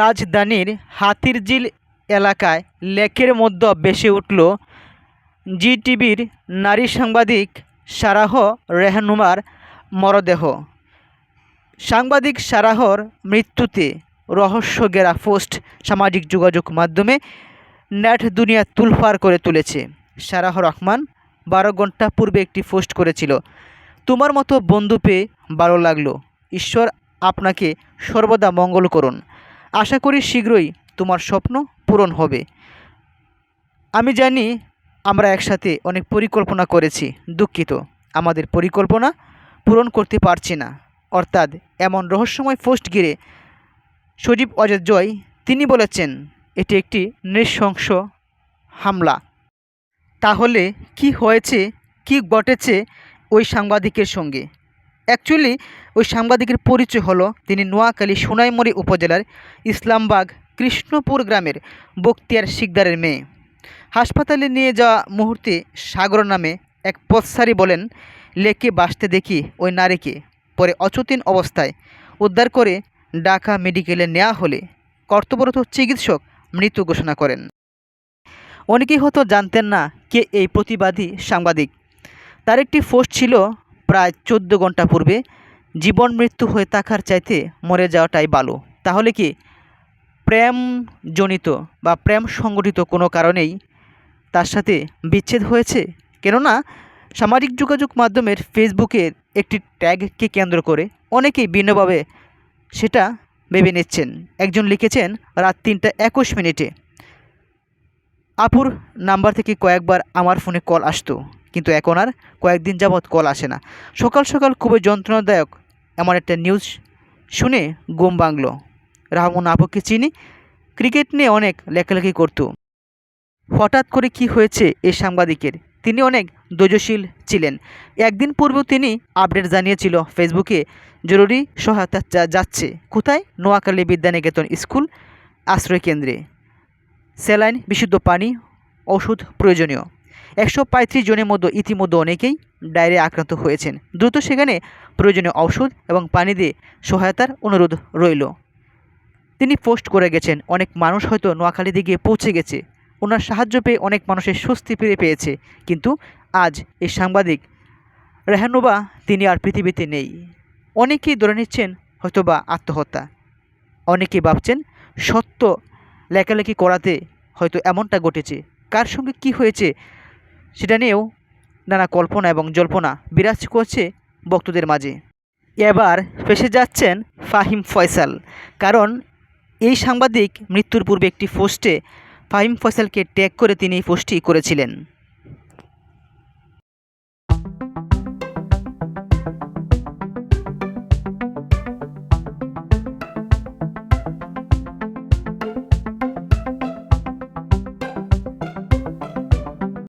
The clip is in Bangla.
রাজধানীর হাতিরঝিল এলাকায় লেকের মধ্যে ভেসে উঠল জিটিভির নারী সাংবাদিক সারাহ রেহনুমার মরদেহ। সাংবাদিক সারাহর মৃত্যুতে রহস্য ঘেরা পোস্ট সামাজিক যোগাযোগ মাধ্যমে নেট দুনিয়া তুলফার করে তুলেছে। সারাহ রহমান বারো ঘণ্টা পূর্বে একটি পোস্ট করেছিল, তোমার মতো বন্ধু পেয়ে ভালো লাগল। ঈশ্বর আপনাকে সর্বদা মঙ্গল করুন। আশা করি শীঘ্রই তোমার স্বপ্ন পূরণ হবে। আমি জানি আমরা একসাথে অনেক পরিকল্পনা করেছি, দুঃখিত। আমাদের পরিকল্পনা পূরণ করতে পারছি না। অর্থাৎ এমন রহস্যময় পোস্ট ঘিরে সজীব অজয় জয়, তিনি বলেছেন, এটি একটি নৃশংস হামলা। তাহলে কি হয়েছে, কি ঘটেছে ওই সাংবাদিকের সঙ্গে? অ্যাকচুয়ালি ওই সাংবাদিকের পরিচয় হলো তিনি নোয়াখালী সোনাইমুড়ি উপজেলার ইসলামবাগ কৃষ্ণপুর গ্রামের বক্তিয়ার শিকদারের মেয়ে। হাসপাতালে নিয়ে যাওয়া মুহূর্তে সাগর নামে এক পথসারী বলেন, লেকে বাসতে দেখি ওই নারীকে। পরে অচেতন অবস্থায় উদ্ধার করে ঢাকা মেডিকেলে নেওয়া হলে কর্তব্যরত চিকিৎসক মৃত ঘোষণা করেন। অনেকেই হয়তো জানতেন না কে এই প্রতিবাদী সাংবাদিক। তার একটি পোস্ট ছিল প্রায় চোদ্দ ঘণ্টা পূর্বে জীবন মৃত্যু হয়ে থাকার চাইতে মরে যাওয়াটাই ভালো। তাহলে কি প্রেমজনিত বা প্রেম সংগঠিত কোনো কারণেই তার সাথে বিচ্ছেদ হয়েছে? কেননা সামাজিক যোগাযোগ মাধ্যমের ফেসবুকের একটি ট্যাগকে কেন্দ্র করে অনেকেই ভিন্নভাবে সেটা ভেবে নিচ্ছেন। একজন লিখেছেন, রাত তিনটা একুশ মিনিটে। আপুর নাম্বার থেকে কয়েকবার আমার ফোনে কল আসতো। কিন্তু এখন আর কয়েকদিন যাবৎ কল আসে না। সকাল সকাল খুবই যন্ত্রণাদায়ক এমন একটা নিউজ শুনে ঘুম ভাঙল। রাহমন আপুকে চিনি ক্রিকেট নিয়ে অনেক লেখালেখি করতো। হঠাৎ করে কি হয়েছে এই সাংবাদিকের? তিনি অনেক ধৈর্যশীল ছিলেন। একদিন পূর্বেও তিনি আপডেট জানিয়েছিল ফেসবুকে জরুরি সহায়তা যাচ্ছে। কোথায়? নোয়াখালী বিদ্যানিকেতন স্কুল আশ্রয় কেন্দ্রে স্যালাইন, বিশুদ্ধ পানি, ওষুধ প্রয়োজনীয়। একশো পঁয়ত্রিশ জনের মধ্যে ইতিমধ্যে অনেকেই ডায়রিয়া আক্রান্ত হয়েছেন। দ্রুত সেখানে প্রয়োজনীয় ঔষধ এবং পানি দিয়ে সহায়তার অনুরোধ রইল। তিনি পোস্ট করে গেছেন, অনেক মানুষ হয়তো নোয়াখালীতে গিয়ে পৌঁছে গেছে। ওনার সাহায্য পেয়ে অনেক মানুষের স্বস্তি ফিরে পেয়েছে। কিন্তু আজ এই সাংবাদিক রেহানুবা তিনি আর পৃথিবীতে নেই। অনেকেই ধরে নিচ্ছেন হয়তোবা আত্মহত্যা। অনেকেই ভাবছেন, সত্য লেখালেখি করাতে হয়তো এমনটা ঘটেছে। কার সঙ্গে কি হয়েছে সেটা নিয়েও নানা কল্পনা এবং জল্পনা বিরাজ করছে ভক্তদের মাঝে। এবার ফেসে যাচ্ছেন ফাহিম ফয়সাল, কারণ এই সাংবাদিক মৃত্যুর পূর্বে একটি পোস্টে ফাহিম ফয়সালকে ট্যাগ করে তিনি এই পোস্টটি করেছিলেন।